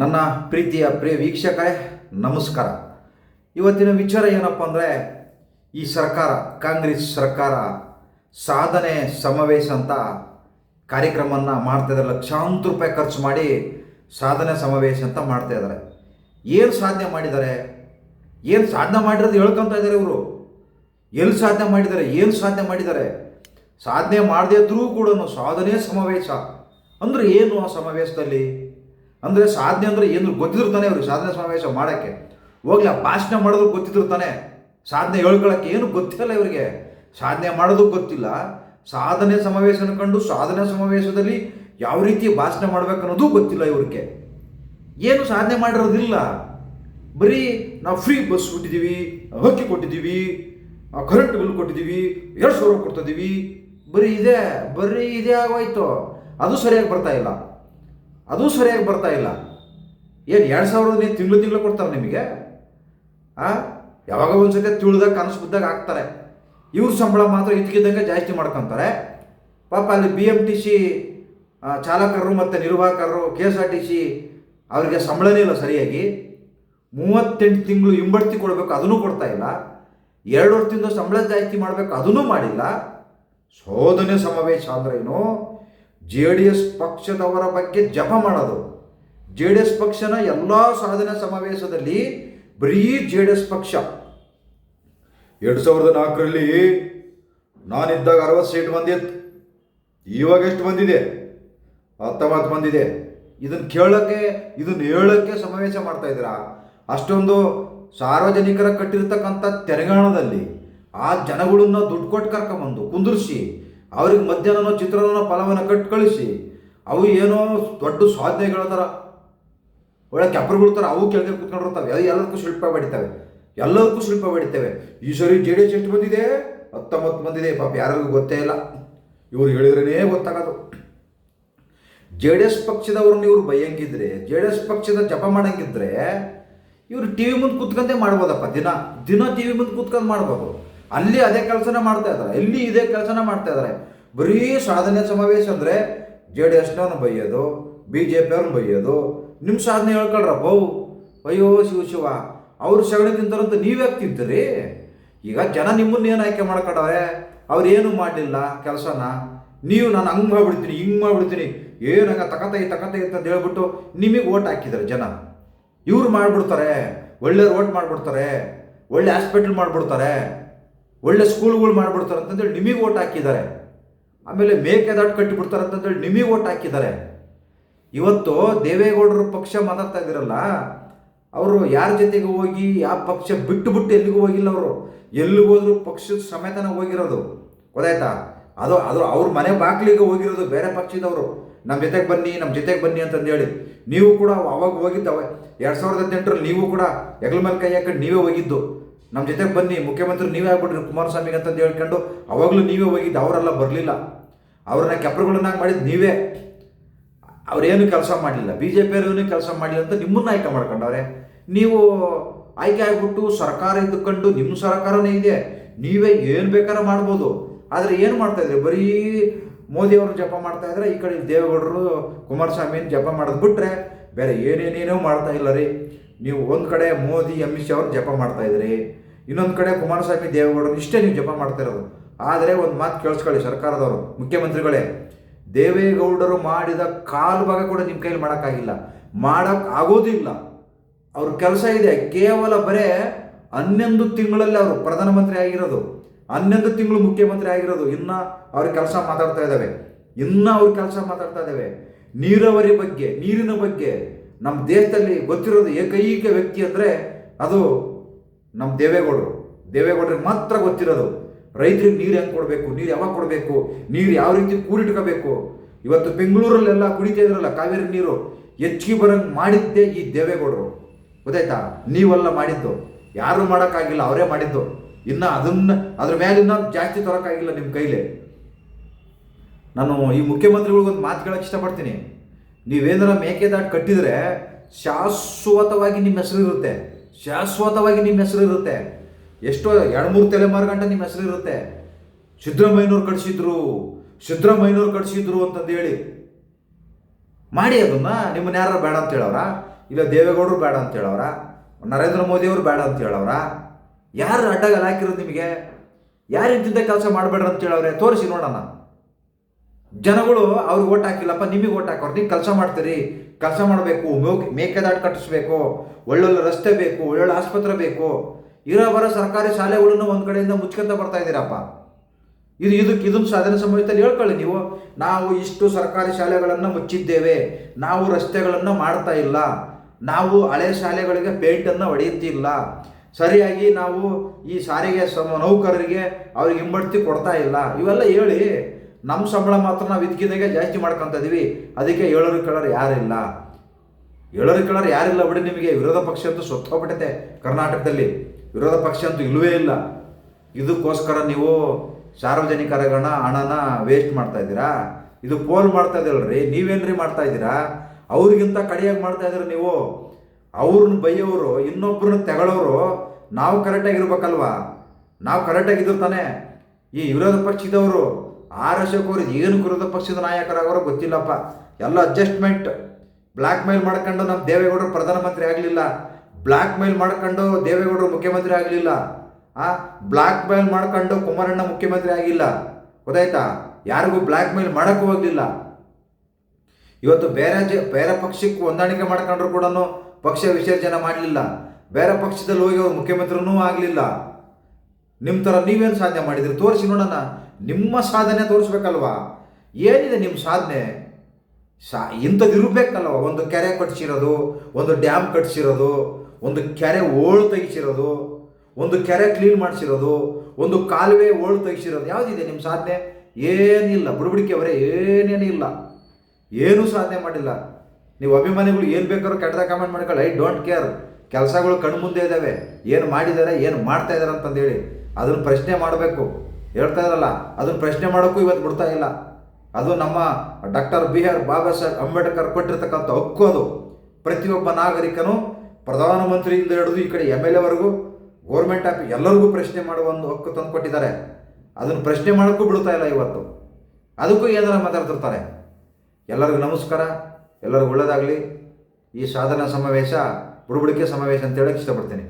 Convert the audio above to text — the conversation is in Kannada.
ನನ್ನ ಪ್ರೀತಿಯ ಪ್ರಿಯ ವೀಕ್ಷಕರೇ, ನಮಸ್ಕಾರ. ಇವತ್ತಿನ ವಿಚಾರ ಏನಪ್ಪ ಅಂದರೆ, ಈ ಸರ್ಕಾರ, ಕಾಂಗ್ರೆಸ್ ಸರ್ಕಾರ ಸಾಧನೆ ಸಮಾವೇಶ ಅಂತ ಕಾರ್ಯಕ್ರಮವನ್ನು ಮಾಡ್ತಾಯಿದ್ದಾರೆ ಲಕ್ಷಾಂತರ ರೂಪಾಯಿ ಖರ್ಚು ಮಾಡಿ ಸಾಧನೆ ಸಮಾವೇಶ ಅಂತ ಮಾಡ್ತಾಯಿದ್ದಾರೆ ಏನು ಸಾಧನೆ ಮಾಡಿದ್ದಾರೆ? ಏನು ಸಾಧನೆ ಮಾಡಿರೋದು ಹೇಳ್ಕೊತ ಇದ್ದಾರೆ ಇವರು. ಎಲ್ಲಿ ಸಾಧನೆ ಮಾಡಿದ್ದಾರೆ? ಏನು ಸಾಧನೆ ಮಾಡಿದ್ದಾರೆ? ಸಾಧನೆ ಮಾಡದೇ ಇದ್ರೂ ಕೂಡ ಸಾಧನೆ ಸಮಾವೇಶ. ಅಂದರೆ ಏನು ಆ ಸಮಾವೇಶದಲ್ಲಿ? ಅಂದರೆ ಸಾಧನೆ ಅಂದರೆ ಏನು ಗೊತ್ತಿದ್ರು ತಾನೇ ಅವ್ರಿಗೆ ಸಾಧನೆ ಸಮಾವೇಶ ಮಾಡೋಕ್ಕೆ. ಹೋಗ್ಲಿ, ಆ ಭಾಷಣ ಮಾಡೋದು ಗೊತ್ತಿರ್ತಾನೆ ಸಾಧನೆ ಹೇಳ್ಕೊಳಕ್ಕೆ ಏನು ಗೊತ್ತಿಲ್ಲ ಇವರಿಗೆ. ಸಾಧನೆ ಮಾಡೋದು ಗೊತ್ತಿಲ್ಲ. ಸಾಧನೆ ಸಮಾವೇಶ ಕಂಡು ಸಾಧನೆ ಸಮಾವೇಶದಲ್ಲಿ ಯಾವ ರೀತಿ ಭಾಷಣ ಮಾಡ್ಬೇಕು ಅನ್ನೋದು ಗೊತ್ತಿಲ್ಲ ಇವ್ರಿಗೆ. ಏನು ಸಾಧನೆ ಮಾಡಿರೋದಿಲ್ಲ. ಬರೀ ನಾವು ಫ್ರೀ ಬಸ್ ಕೊಟ್ಟಿದ್ದೀವಿ, ಹಕ್ಕಿ ಕೊಟ್ಟಿದ್ದೀವಿ ಕರೆಂಟ್ ಬಿಲ್ ಕೊಟ್ಟಿದ್ದೀವಿ, ಎರಡು ಸಾವಿರ ಕೊಡ್ತಿದ್ದೀವಿ ಬರೀ ಇದೆ, ಬರೀ ಇದೇ ಆಗೋಯ್ತು. ಅದು ಸರಿಯಾಗಿ ಬರ್ತಾ ಇಲ್ಲ. ಅದು ಸರಿಯಾಗಿ ಬರ್ತಾ ಇಲ್ಲ. ಏನು ಎರಡು ಸಾವಿರದ ನೀವು ತಿಂಗಳು ತಿಂಗಳು ಕೊಡ್ತಾರೆ ನಿಮಗೆ? ಆ? ಯಾವಾಗ ಒಂದ್ಸತಿ ತಿಳಿದಾಗ, ಕನಸು ಬಿದ್ದಾಗ ಹಾಕ್ತಾರೆ. ಇವ್ರ ಸಂಬಳ ಮಾತ್ರ ಇದ್ದಕ್ಕಿದ್ದಂಗೆ ಜಾಸ್ತಿ ಮಾಡ್ಕೊತಾರೆ. ಪಾಪ ಅಲ್ಲಿ ಬಿ ಎಂ ಟಿ ಸಿ ಚಾಲಕರು ಮತ್ತು ನಿರ್ವಾಹಕರು K S R T C ಅವರಿಗೆ ಸಂಬಳನೇ ಇಲ್ಲ ಸರಿಯಾಗಿ. ಮೂವತ್ತೆಂಟು ತಿಂಗಳು ಹಿಂಬಡ್ತಿ ಕೊಡಬೇಕು, ಅದನ್ನು ಕೊಡ್ತಾ ಇಲ್ಲ. ಎರಡು ವರ್ಷದಿಂದ ಸಂಬಳ ಜಾಸ್ತಿ ಮಾಡಬೇಕು, ಅದನ್ನು ಮಾಡಿಲ್ಲ. ಶೋಧನೆ ಸಮಾವೇಶ ಅಂದ್ರೇನು ಜೆ ಡಿ ಎಸ್ ಪಕ್ಷದವರ ಬಗ್ಗೆ ಜಪ ಮಾಡೋದು. ಜೆ ಡಿ ಎಸ್ ಪಕ್ಷನ ಎಲ್ಲ ಸಾಧನ ಸಮಾವೇಶದಲ್ಲಿ ಬರೀ ಜೆ ಡಿ ಎಸ್ ಪಕ್ಷ. ಎರಡು ಸಾವಿರದ ನಾಲ್ಕರಲ್ಲಿ ನಾನಿದ್ದಾಗ ಅರವತ್ತು ಸೀಟ್ ಬಂದಿತ್ತು. ಇವಾಗ ಎಷ್ಟು ಬಂದಿದೆ? ಹತ್ತೊಂಬತ್ತು ಬಂದಿದೆ. ಇದನ್ನು ಕೇಳೋಕ್ಕೆ ಇದನ್ನು ಹೇಳೋಕ್ಕೆ ಸಮಾವೇಶ ಮಾಡ್ತಾ ಇದ್ದೀರಾ? ಅಷ್ಟೊಂದು ಸಾರ್ವಜನಿಕರ ಕಟ್ಟಿರ್ತಕ್ಕಂಥ ತೆರೆಗಾಣದಲ್ಲಿ ಆ ಜನಗಳನ್ನ ದುಡ್ಡು ಕೊಟ್ಟು ಕರ್ಕೊಂಬಂದು ಕುಂದಿರಿಸಿ ಅವ್ರಿಗೆ ಮಧ್ಯಾಹ್ನ ಚಿತ್ರಾನ್ನ ಫಲವನ್ನು ಕಟ್ ಕಳಿಸಿ ಅವು ಏನೋ ದೊಡ್ಡ ಸಾಧನೆಗಳ ಒಳ್ಳೆ ಕೆಪ್ಪರುಗಳ ಥರ ಅವು ಕೆಳಗೆ ಕುತ್ಕೊಂಡಿರ್ತಾವೆ ಅದು ಎಲ್ಲದಕ್ಕೂ ಶಿಲ್ಪ ಬಡಿತವೆ ಎಲ್ಲದಕ್ಕೂ ಶಿಲ್ಪ ಬಡಿತವೆ ಈ ಸರಿ ಜೆ ಡಿ ಎಸ್ ಎಷ್ಟು ಬಂದಿದೆ? ಹತ್ತೊಂಬತ್ತು ಬಂದಿದೆ. ಪಾಪ ಯಾರಿಗೂ ಗೊತ್ತೇ ಇಲ್ಲ. ಇವ್ರು ಹೇಳಿದ್ರೇ ಗೊತ್ತಾಗೋದು. ಜೆ ಡಿ ಎಸ್ ಪಕ್ಷದವ್ರನ್ನ ಇವ್ರು ಬೈಯಂಗಿದ್ರೆ ಜೆ ಡಿ ಎಸ್ ಪಕ್ಷದ ಜಪ ಮಾಡಂಗಿದ್ರೆ, ಇವರು ಟಿ ವಿ ಮುಂದೆ ಕೂತ್ಕೊಂಡೇ ಮಾಡ್ಬೋದಪ್ಪ ದಿನ. ದಿನ ಟಿ ವಿ ಮುಂದೆ ಕೂತ್ಕೊಂಡು ಮಾಡ್ಬೋದು. ಅಲ್ಲಿ ಅದೇ ಕೆಲಸನ ಮಾಡ್ತಾ ಇದ್ದಾರೆ ಇಲ್ಲಿ ಇದೇ ಕೆಲಸನ ಮಾಡ್ತಾ ಇದ್ದಾರೆ ಬರೀ ಸಾಧನೆ ಸಮಾವೇಶ ಅಂದರೆ ಜೆ ಡಿ ಎಸ್ನವ್ರನ್ನ ಬೈಯೋದು, ಬಿ ಜೆ ಬೈಯೋದು. ನಿಮ್ಮ ಸಾಧನೆ ಹೇಳ್ಕೊಳ್ರ ಬೌ ಅಯ್ಯೋ ಶಿವ ಶಿವ, ಅವ್ರು ಸಗಣಿ ತಿಂತಾರಂತ ನೀವ್ಯಾಕೆ ತಿಂತೀರಿ? ಈಗ ಜನ ನಿಮ್ಮನ್ನ ಏನು ಆಯ್ಕೆ ಮಾಡ್ಕೊಂಡವ್ರೆ? ಅವ್ರು ಏನು ಮಾಡಲಿಲ್ಲ ಕೆಲಸನ? ನೀವು ನಾನು ಹಂಗೆ ಮಾಡ್ಬಿಡ್ತೀನಿ, ಹಿಂಗೆ ಮಾಡ್ಬಿಡ್ತೀನಿ. ಏನು ಹಂಗೆ ತಕತೈ ತಕತೈ ಅಂತ ಹೇಳ್ಬಿಟ್ಟು ನಿಮಗೆ ಓಟ್ ಹಾಕಿದ್ದಾರೆ ಜನ. ಇವ್ರು ಮಾಡಿಬಿಡ್ತಾರೆ. ಒಳ್ಳೆಯವ್ರು ಓಟ್ ಮಾಡಿಬಿಡ್ತಾರೆ. ಒಳ್ಳೆ ಹಾಸ್ಪಿಟ್ಲ್ ಮಾಡಿಬಿಡ್ತಾರೆ. ಒಳ್ಳೆ ಸ್ಕೂಲ್ಗಳು ಮಾಡಿಬಿಡ್ತಾರೆ ಅಂತಂದೇಳಿ ನಿಮಗೆ ಓಟ್ ಹಾಕಿದ್ದಾರೆ. ಆಮೇಲೆ ಮೇಕೆದಾಟು ಕಟ್ಟಿಬಿಡ್ತಾರೆ ಅಂತಂದೇಳಿ ನಿಮಗೆ ಓಟ್ ಹಾಕಿದ್ದಾರೆ. ಇವತ್ತು ದೇವೇಗೌಡರು ಪಕ್ಷ ಮಾತಾಡ್ತಾ ಇದ್ದೀರಲ್ಲ, ಅವರು ಯಾರ ಜೊತೆಗೆ ಹೋಗಿ ಯಾವ ಪಕ್ಷ ಬಿಟ್ಟು ಬಿಟ್ಟು ಎಲ್ಲಿಗೂ ಹೋಗಿಲ್ಲ ಅವರು. ಎಲ್ಲಿಗೆ ಹೋದ್ರು ಪಕ್ಷದ ಸಮೇತನ ಹೋಗಿರೋದು. ಗೊತ್ತಾಯ್ತಾ? ಅದು ಅದು ಅವ್ರ ಮನೆ ಬಾಗಿಲಿಗೆ ಹೋಗಿರೋದು ಬೇರೆ ಪಕ್ಷದವರು. ನಮ್ಮ ಜೊತೆಗೆ ಬನ್ನಿ ನಮ್ಮ ಜೊತೆಗೆ ಬನ್ನಿ ಅಂತಂದೇಳಿ. ನೀವು ಕೂಡ ಅವಾಗ ಹೋಗಿದ್ದ ಎರಡು ಸಾವಿರದ ಹದಿನೆಂಟರಲ್ಲಿ ನೀವು ಕೂಡ ಹೆಗಲ ಮೇಲೆ ಕೈ ಹಾಕೊಂಡು ನೀವೇ ಹೋಗಿದ್ದು. ನಮ್ಮ ಜೊತೆಗೆ ಬನ್ನಿ, ಮುಖ್ಯಮಂತ್ರಿ ನೀವೇ ಆಗ್ಬಿಟ್ರಿ ಕುಮಾರಸ್ವಾಮಿಗೆ ಅಂತಂದು ಹೇಳ್ಕೊಂಡು, ಅವಾಗಲೂ ನೀವೇ ಹೋಗಿದ್ದು ಅವರೆಲ್ಲ ಬರಲಿಲ್ಲ. ಅವ್ರನ್ನ ಕೆಪ್ರಗಳನ್ನಾಗಿ ಮಾಡಿದ್ದು ನೀವೇ. ಅವರೇನು ಕೆಲಸ ಮಾಡಲಿಲ್ಲ. ಬಿ ಜೆ ಪಿಯವ್ರೇನು ಕೆಲಸ ಮಾಡಲಿಲ್ಲ ಅಂತ ನಿಮ್ಮನ್ನ ಆಯ್ಕೆ ಮಾಡ್ಕೊಂಡವ್ರೆ. ನೀವು ಆಯ್ಕೆ ಆಗಿಬಿಟ್ಟು ಸರ್ಕಾರ ಇದ್ದುಕೊಂಡು ನಿಮ್ಮ ಸರ್ಕಾರನೇ ಇದೆ. ನೀವೇ ಏನು ಬೇಕಾದ್ರೆ ಮಾಡ್ಬೋದು. ಆದರೆ ಏನು ಮಾಡ್ತಾ ಇದ್ರಿ? ಬರೀ ಮೋದಿಯವರು ಜಪ ಮಾಡ್ತಾ ಇದ್ರೆ ಈ ಕಡೆ ದೇವೇಗೌಡರು ಕುಮಾರಸ್ವಾಮಿ ಜಪ ಮಾಡೋದು ಬಿಟ್ರೆ ಬೇರೆ ಏನೇನೇನೋ ಮಾಡ್ತಾ ಇಲ್ಲ ರೀ. ನೀವು ಒಂದು ಕಡೆ ಮೋದಿ, ಅಮಿತ್ ಶಾ ಅವ್ರು ಜಪ ಮಾಡ್ತಾ ಇದ್ರಿ. ಇನ್ನೊಂದು ಕಡೆ ಕುಮಾರಸ್ವಾಮಿ, ದೇವೇಗೌಡರು ಇಷ್ಟೇ ನೀವು ಜಪ ಮಾಡ್ತಾ ಇರೋದು. ಆದರೆ ಒಂದು ಮಾತು ಕೇಳಿಸ್ಕೊಳ್ಳಿ ಸರ್ಕಾರದವರು, ಮುಖ್ಯಮಂತ್ರಿಗಳೇ. ದೇವೇಗೌಡರು ಮಾಡಿದ ಕಾಲು ಭಾಗ ಕೂಡ ನಿಮ್ಮ ಕೈಯಲ್ಲಿ ಮಾಡೋಕ್ಕಾಗಿಲ್ಲ. ಮಾಡೋಕ್ಕೆ ಆಗೋದಿಲ್ಲ ಅವ್ರ ಕೆಲಸ ಇದೆ. ಕೇವಲ ಬರೇ ಹನ್ನೊಂದು ತಿಂಗಳಲ್ಲಿ ಅವರು ಪ್ರಧಾನಮಂತ್ರಿ ಆಗಿರೋದು. ಹನ್ನೊಂದು ತಿಂಗಳು ಮುಖ್ಯಮಂತ್ರಿ ಆಗಿರೋದು. ಇನ್ನು ಅವ್ರ ಕೆಲಸ ಮಾತಾಡ್ತಾ ಇದ್ದಾವೆ ಇನ್ನು ಅವ್ರ ಕೆಲಸ ಮಾತಾಡ್ತಾ ಇದ್ದಾವೆ ನೀರಾವರಿ ಬಗ್ಗೆ, ನೀರಿನ ಬಗ್ಗೆ ನಮ್ಮ ದೇಶದಲ್ಲಿ ಗೊತ್ತಿರೋದು ಏಕೈಕ ವ್ಯಕ್ತಿ ಅಂದರೆ ಅದು ನಮ್ಮ ದೇವೇಗೌಡರು. ದೇವೇಗೌಡರಿಗೆ ಮಾತ್ರ ಗೊತ್ತಿರೋದು, ರೈತರಿಗೆ ನೀರು ಹೆಂಗೆ ಕೊಡಬೇಕು, ನೀರು ಯಾವಾಗ ಕೊಡಬೇಕು, ನೀರು ಯಾವ ರೀತಿ ಕೂಡಿಟ್ಕೋಬೇಕು ಇವತ್ತು ಬೆಂಗಳೂರಲ್ಲೆಲ್ಲ ಕುಡಿತಾ ಇದ್ರಲ್ಲ ಕಾವೇರಿ ನೀರು, ಹೆಚ್ಚಿಗೆ ಬರಂಗೆ ಮಾಡಿದ್ದೇ ಈ ದೇವೇಗೌಡರು. ಗೊತ್ತಾಯ್ತಾ? ನೀವೆಲ್ಲ ಮಾಡಿದ್ದು. ಯಾರು ಮಾಡೋಕ್ಕಾಗಿಲ್ಲ, ಅವರೇ ಮಾಡಿದ್ದು. ಇನ್ನು ಅದನ್ನ, ಅದ್ರ ಮೇಲೆ ಇನ್ನೂ ಜಾಸ್ತಿ ತರೋಕ್ಕಾಗಿಲ್ಲ ನಿಮ್ಮ ಕೈಲಿ. ನಾನು ಈ ಮುಖ್ಯಮಂತ್ರಿಗಳಿಗೊಂದು ಮಾತು ಕೇಳೋಕೆ ಇಷ್ಟಪಡ್ತೀನಿ. ನೀವೇನಾರ ಮೇಕೆದಾಟು ಕಟ್ಟಿದರೆ ಶಾಶ್ವತವಾಗಿ ನಿಮ್ಮ ಹೆಸರು ಇರುತ್ತೆ. ಶಾಶ್ವತವಾಗಿ ನಿಮ್ಮ ಹೆಸರು ಇರುತ್ತೆ. ಎಷ್ಟೋ ಎರಡು ಮೂರು ತಲೆಮಾರು ಗಂಟೆ ನಿಮ್ಮ ಹೆಸರು ಇರುತ್ತೆ. ಸಿದ್ದರಾಮಯ್ಯನವ್ರು ಕಟ್ಸಿದ್ರು ಸಿದ್ದರಾಮಯ್ಯನವ್ರು ಕಟ್ಸಿದ್ರು ಅಂತಂದು ಹೇಳಿ ಮಾಡಿ ಅದನ್ನ, ನಿಮ್ಮನ್ನ ಯಾರು ಬೇಡ ಅಂತ ಹೇಳವ್ರ? ಇಲ್ಲ ದೇವೇಗೌಡರು ಬೇಡ ಅಂತ ಹೇಳವ್ರ? ನರೇಂದ್ರ ಮೋದಿಯವರು ಬೇಡ ಅಂತ ಹೇಳವ್ರ? ಯಾರು ಅಡ್ಡಗಲ್ ಹಾಕಿರೋದು ನಿಮಗೆ? ಯಾರು ಇಂತಿಂಥ ಕೆಲಸ ಮಾಡಬೇಡ್ರಿ ಅಂತ ಹೇಳವ್ರೆ? ತೋರಿಸಿ ನೋಡೋಣ. ಜನಗಳು ಅವ್ರಿಗೆ ಓಟ್ ಹಾಕಿಲ್ಲಪ್ಪ, ನಿಮಗೆ ಓಟ್ ಹಾಕೋರು, ನೀವು ಕೆಲಸ ಮಾಡ್ತೀರಿ, ಕೆಲಸ ಮಾಡಬೇಕು ಮೇಕೆದಾಟು ಕಟ್ಟಿಸ್ಬೇಕು, ಒಳ್ಳೊಳ್ಳೆ ರಸ್ತೆ ಬೇಕು, ಒಳ್ಳೊಳ್ಳೆ ಆಸ್ಪತ್ರೆ ಬೇಕು, ಇರೋ ಬರೋ ಸರ್ಕಾರಿ ಶಾಲೆಗಳನ್ನು ಒಂದು ಕಡೆಯಿಂದ ಮುಚ್ಕೊಂತ ಬರ್ತಾ ಇದ್ದೀರಪ್ಪ. ಇದು ಇದಕ್ಕೆ ಇದನ್ನು ಸಾಧನೆ ಸಮಯದಲ್ಲಿ ಹೇಳ್ಕೊಳ್ಳಿ ನೀವು. ನಾವು ಇಷ್ಟು ಸರ್ಕಾರಿ ಶಾಲೆಗಳನ್ನು ಮುಚ್ಚಿದ್ದೇವೆ, ನಾವು ರಸ್ತೆಗಳನ್ನು ಮಾಡ್ತಾ ಇಲ್ಲ, ನಾವು ಹಳೆ ಶಾಲೆಗಳಿಗೆ ಪೇಂಟನ್ನು ಹೊಡೆಯುತ್ತಿಲ್ಲ, ಸರಿಯಾಗಿ ನಾವು ಈ ಸಾರಿಗೆ ಸಮ, ನೌಕರರಿಗೆ ಅವ್ರಿಗೆ ಹಿಂಬಡ್ತಿ ಕೊಡ್ತಾ ಇಲ್ಲ. ಇವೆಲ್ಲ ಹೇಳಿ ನಮ್ಮ ಸಂಬಳ ಮಾತ್ರ ನಾವು ಇದಕ್ಕಿಂದಾಗೆ ಜಾಸ್ತಿ ಮಾಡ್ಕೊತ ಇದೀವಿ. ಅದಕ್ಕೆ ಏಳರು ಕಳರ್ ಯಾರಿಲ್ಲ. ಏಳರು ಕಳರ್ ಯಾರಿಲ್ಲ ಬಿಡಿ ನಿಮಗೆ. ವಿರೋಧ ಪಕ್ಷ ಅಂತೂ ಸೊತ್ತೋಗ್ಬಿಟ್ಟೈತೆ ಕರ್ನಾಟಕದಲ್ಲಿ. ವಿರೋಧ ಪಕ್ಷ ಅಂತೂ ಇಲ್ಲವೇ ಇಲ್ಲ. ಇದಕ್ಕೋಸ್ಕರ ನೀವು ಸಾರ್ವಜನಿಕರಗಣ ಹಣನ ವೇಸ್ಟ್ ಮಾಡ್ತಾ ಇದ್ದೀರಾ? ಇದು ಪೋಲ್ ಮಾಡ್ತಾ ಇದ್ದೀರಲ್ರಿ ನೀವೇನ್ರಿ ಮಾಡ್ತಾ ಇದ್ದೀರಾ? ಅವ್ರಿಗಿಂತ ಕಡಿಯಾಗಿ ಮಾಡ್ತಾ ಇದ್ದೀರ ನೀವು. ಅವ್ರನ್ನ ಬೈಯೋರು, ಇನ್ನೊಬ್ರನ್ನ ತೆಗಳೋರು ನಾವು ಕರೆಕ್ಟಾಗಿರ್ಬೇಕಲ್ವಾ ನಾವು ಕರೆಕ್ಟಾಗಿದ್ರು ತಾನೇ ಈ ವಿರೋಧ ಪಕ್ಷದವರು ಆರ್ ಅವರು ಏನು ಕುರುದ ಪಕ್ಷದ ನಾಯಕರಾಗವರೋ ಗೊತ್ತಿಲ್ಲಪ್ಪ. ಎಲ್ಲ ಅಡ್ಜಸ್ಟ್ಮೆಂಟ್ ಬ್ಲ್ಯಾಕ್ ಮೇಲ್ ಮಾಡ್ಕೊಂಡು ನಮ್ಮ ದೇವೇಗೌಡರು ಪ್ರಧಾನಮಂತ್ರಿ ಆಗಲಿಲ್ಲ. ಬ್ಲ್ಯಾಕ್ ಮೇಲ್ ಮಾಡ್ಕೊಂಡು ದೇವೇಗೌಡರು ಮುಖ್ಯಮಂತ್ರಿ ಆಗಲಿಲ್ಲ. ಆ ಬ್ಲ್ಯಾಕ್ ಮೇಲ್ ಮಾಡ್ಕೊಂಡು ಕುಮಾರಣ್ಣ ಮುಖ್ಯಮಂತ್ರಿ ಆಗಿಲ್ಲ. ಗೊತ್ತಾಯ್ತಾ? ಯಾರಿಗೂ ಬ್ಲ್ಯಾಕ್ ಮೇಲ್ ಮಾಡೋಕ್ಕೂ ಹೋಗಲಿಲ್ಲ. ಇವತ್ತು ಬೇರೆ ಜ, ಬೇರೆ ಪಕ್ಷಕ್ಕೆ ಹೊಂದಾಣಿಕೆ ಮಾಡ್ಕೊಂಡ್ರು ಕೂಡ ಪಕ್ಷ ವಿಸರ್ಜನೆ ಮಾಡಲಿಲ್ಲ. ಬೇರೆ ಪಕ್ಷದಲ್ಲಿ ಹೋಗಿ ಅವ್ರು ಮುಖ್ಯಮಂತ್ರಿನೂ ಆಗಲಿಲ್ಲ. ನಿಮ್ಮ ಥರ ನೀವೇನು ಸಾಧನೆ ಮಾಡಿದ್ರಿ? ತೋರಿಸಿ ನೋಡೋಣ ನಿಮ್ಮ ಸಾಧನೆ ತೋರಿಸ್ಬೇಕಲ್ವಾ? ಏನಿದೆ ನಿಮ್ಮ ಸಾಧನೆ? ಸಾ ಇಂಥದ್ದು ಇರಬೇಕಲ್ವ? ಒಂದು ಕೆರೆ ಕಟ್ಸಿರೋದು, ಒಂದು ಡ್ಯಾಮ್ ಕಟ್ಸಿರೋದು, ಒಂದು ಕೆರೆ ಓಳು ತೆಗಿಸಿರೋದು, ಒಂದು ಕೆರೆ ಕ್ಲೀನ್ ಮಾಡಿಸಿರೋದು, ಒಂದು ಕಾಲುವೆ ಓಳು ತೆಗಿಸಿರೋದು, ಯಾವುದಿದೆ ನಿಮ್ಮ ಸಾಧನೆ? ಏನಿಲ್ಲ. ಬುಡಬುಡಿಕೆ ಅವರೇ, ಏನೇನೂ ಇಲ್ಲ. ಏನೂ ಸಾಧನೆ ಮಾಡಿಲ್ಲ. ನೀವು ಅಭಿಮಾನಿಗಳು ಏನು ಬೇಕಾದ್ರೂ ಕೆಟ್ಟದಾಗ ಕಮೆಂಟ್ ಮಾಡ್ಕೊಳ್ಳಿ. ಐ ಡೋಂಟ್ ಕೇರ್ ಕೆಲಸಗಳು ಕಣ್ಮುಂದೆ ಇದ್ದಾವೆ ಏನು ಮಾಡಿದ್ದಾರೆ ಏನು ಮಾಡ್ತಾ ಇದ್ದಾರೆ ಅಂತಂದೇಳಿ ಅದನ್ನು ಪ್ರಶ್ನೆ ಮಾಡಬೇಕು. ಹೇಳ್ತಾ ಇದ್ರಲ್ಲ, ಅದನ್ನು ಪ್ರಶ್ನೆ ಮಾಡೋಕ್ಕೂ ಇವತ್ತು ಬಿಡ್ತಾ ಇಲ್ಲ. ಅದು ನಮ್ಮ doctor B R Baba Saheb Ambedkar ಕೊಟ್ಟಿರ್ತಕ್ಕಂಥ ಹಕ್ಕು ಅದು. ಪ್ರತಿಯೊಬ್ಬ ನಾಗರಿಕನು ಪ್ರಧಾನಮಂತ್ರಿಯಿಂದ ಹಿಡಿದು ಈ ಕಡೆ ಎಂ ಎಲ್ ಎವರೆಗೂ ಗೋರ್ಮೆಂಟ್ ಆಫ್ ಎಲ್ಲರಿಗೂ ಪ್ರಶ್ನೆ ಮಾಡುವ ಒಂದು ಹಕ್ಕು ತಂದು ಕೊಟ್ಟಿದ್ದಾರೆ. ಅದನ್ನು ಪ್ರಶ್ನೆ ಮಾಡೋಕ್ಕೂ ಬಿಡ್ತಾ ಇಲ್ಲ ಇವತ್ತು. ಅದಕ್ಕೂ ಏನಾರ ಮಾತಾಡ್ತಿರ್ತಾರೆ. ಎಲ್ಲರಿಗೂ ನಮಸ್ಕಾರ. ಎಲ್ಲರಿಗೂ ಒಳ್ಳೆಯದಾಗಲಿ ಈ ಸಾಧನಾ ಸಮಾವೇಶ ಬುಡಬುಡಿಕೆ ಸಮಾವೇಶ ಅಂತ ಹೇಳಕ್ಕೆ ಇಷ್ಟಪಡ್ತೀನಿ.